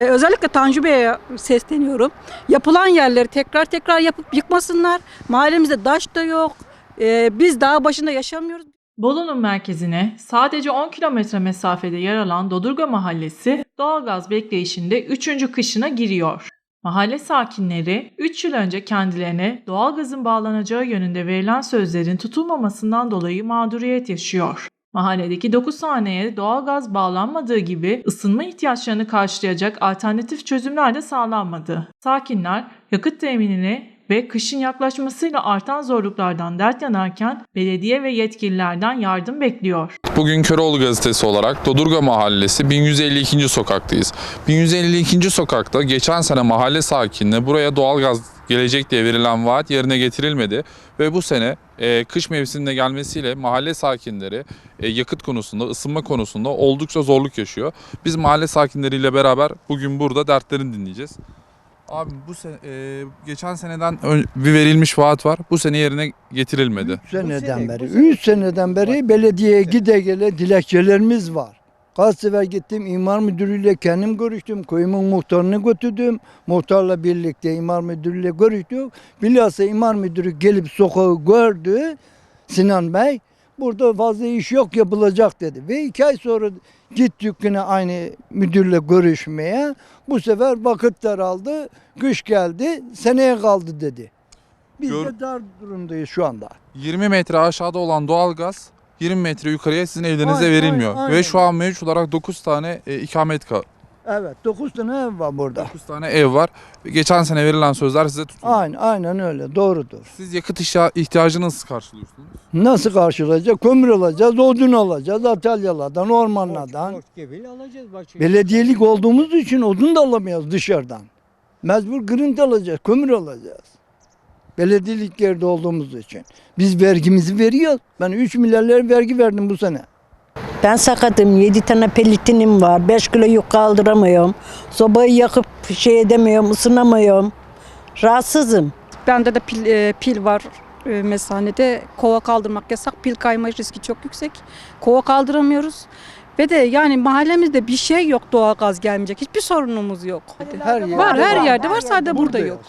E, Özellikle Tanju Bey'e sesleniyorum. Yapılan yerleri tekrar tekrar yapıp yıkmasınlar. Mahallemizde daş da yok. E, biz dağ başında yaşamıyoruz. Bolu'nun merkezine sadece 10 kilometre mesafede yer alan Dodurga Mahallesi doğalgaz bekleyişinde 3. kışına giriyor. Mahalle sakinleri 3 yıl önce kendilerine doğalgazın bağlanacağı yönünde verilen sözlerin tutulmamasından dolayı mağduriyet yaşıyor. Mahalledeki 9 haneye doğalgaz bağlanmadığı gibi ısınma ihtiyaçlarını karşılayacak alternatif çözümler de sağlanmadı. Sakinler yakıt teminini ve kışın yaklaşmasıyla artan zorluklardan dert yanarken belediye ve yetkililerden yardım bekliyor. Bugün Köroğlu gazetesi olarak Dodurga Mahallesi 1152. sokaktayız. 1152. sokakta geçen sene mahalle sakinine buraya doğalgaz gelecek diye verilen vaat yerine getirilmedi. Ve bu sene e, kış mevsiminde gelmesiyle mahalle sakinleri e, yakıt konusunda, ısınma konusunda oldukça zorluk yaşıyor. Biz mahalle sakinleriyle beraber bugün burada dertlerini dinleyeceğiz. Abi bu sene, e, geçen seneden bir verilmiş vaat var. Bu sene yerine getirilmedi. Üç seneden beri, 3 seneden beri belediyeye gide gele dilekçelerimiz var. Kaç sefer gittim imar müdürüyle kendim görüştüm. Köyümün muhtarını götürdüm. Muhtarla birlikte imar müdürüyle görüştük. Bilhassa imar müdürü gelip sokağı gördü. Sinan Bey burada fazla iş yok yapılacak dedi. Ve iki ay sonra gittik yine aynı müdürle görüşmeye. Bu sefer vakit daraldı. Kış geldi. Seneye kaldı dedi. Biz Gör- de dar durumdayız şu anda. 20 metre aşağıda olan doğalgaz 20 metre yukarıya sizin evlerinize Aynen, verilmiyor. aynen, Ve şu an mevcut olarak 9 tane e, ikamet ka- Evet 9 tane ev var burada. 9 tane ev var. Geçen sene verilen sözler size tutuldu. Aynen, aynen öyle doğrudur. Siz yakıt ihtiya- ihtiyacını nasıl karşılıyorsunuz? Nasıl karşılayacak? Kömür alacağız, odun alacağız, atalyalardan, ormanlardan. Belediyelik olduğumuz için odun da alamıyoruz dışarıdan. Mecbur kırıntı alacağız, kömür alacağız. Belediyelik yerde olduğumuz için. Biz vergimizi veriyoruz. Ben 3 milyar lira vergi verdim bu sene. Ben sakatım. 7 tane pelitinim var. 5 kilo yük kaldıramıyorum. Sobayı yakıp şey edemiyorum, ısınamıyorum. Rahatsızım. Bende de pil, e, pil var e, mesanede. Kova kaldırmak yasak. Pil kayma riski çok yüksek. Kova kaldıramıyoruz. Ve de yani mahallemizde bir şey yok doğalgaz gelmeyecek. Hiçbir sorunumuz yok. Her yerde Var her yerde var sadece burada yok.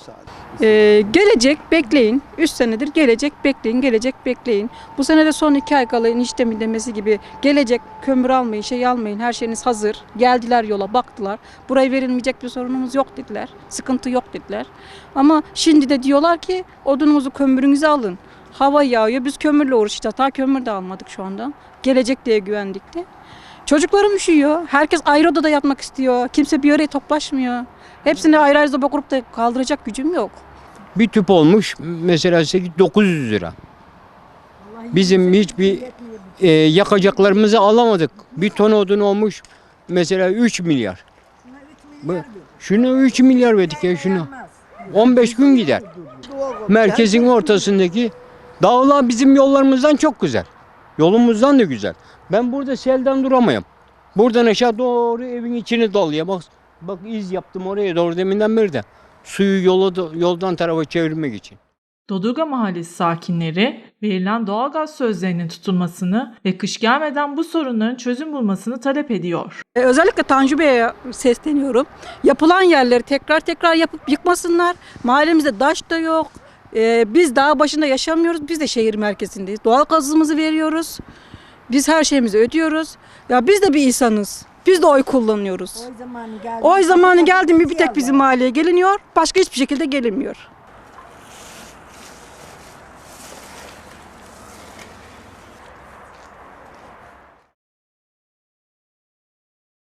Ee, gelecek bekleyin. 3 senedir gelecek bekleyin, gelecek bekleyin. Bu sene de son 2 ay kala eniştemin demesi gibi gelecek kömür almayın, şey almayın, her şeyiniz hazır. Geldiler yola baktılar. Buraya verilmeyecek bir sorunumuz yok dediler. Sıkıntı yok dediler. Ama şimdi de diyorlar ki odununuzu kömürünüzü alın. Hava yağıyor biz kömürle uğraşacağız. Daha kömür de almadık şu anda. Gelecek diye güvendik de. Çocuklarım üşüyor. Herkes ayrı odada yatmak istiyor. Kimse bir araya toplaşmıyor. Hepsini ayrı ayrı zoba kurup da kaldıracak gücüm yok. Bir tüp olmuş mesela 8 900 lira. Bizim hiçbir e, yakacaklarımızı alamadık. Bir ton odun olmuş mesela 3 milyar. Bu, şuna 3 milyar verdik ya şuna. 15 gün gider. Merkezin ortasındaki dağlar bizim yollarımızdan çok güzel. Yolumuzdan da güzel. Ben burada selden duramayım. Buradan aşağı doğru evin içine dalıyor. Bak, bak iz yaptım oraya doğru deminden beri de. Suyu yola, yoldan tarafa çevirmek için. Dodurga Mahallesi sakinleri verilen doğalgaz sözlerinin tutulmasını ve kış gelmeden bu sorunların çözüm bulmasını talep ediyor. E, Özellikle Tanju Bey'e sesleniyorum. Yapılan yerleri tekrar tekrar yapıp yıkmasınlar. Mahallemizde daş da yok. E, biz dağ başında yaşamıyoruz. Biz de şehir merkezindeyiz. Doğal gazımızı veriyoruz. Biz her şeyimizi ödüyoruz. Ya biz de bir insanız. Biz de oy kullanıyoruz. Oy zamanı geldi mi bir tek bizim mahalleye geliniyor. Başka hiçbir şekilde gelinmiyor.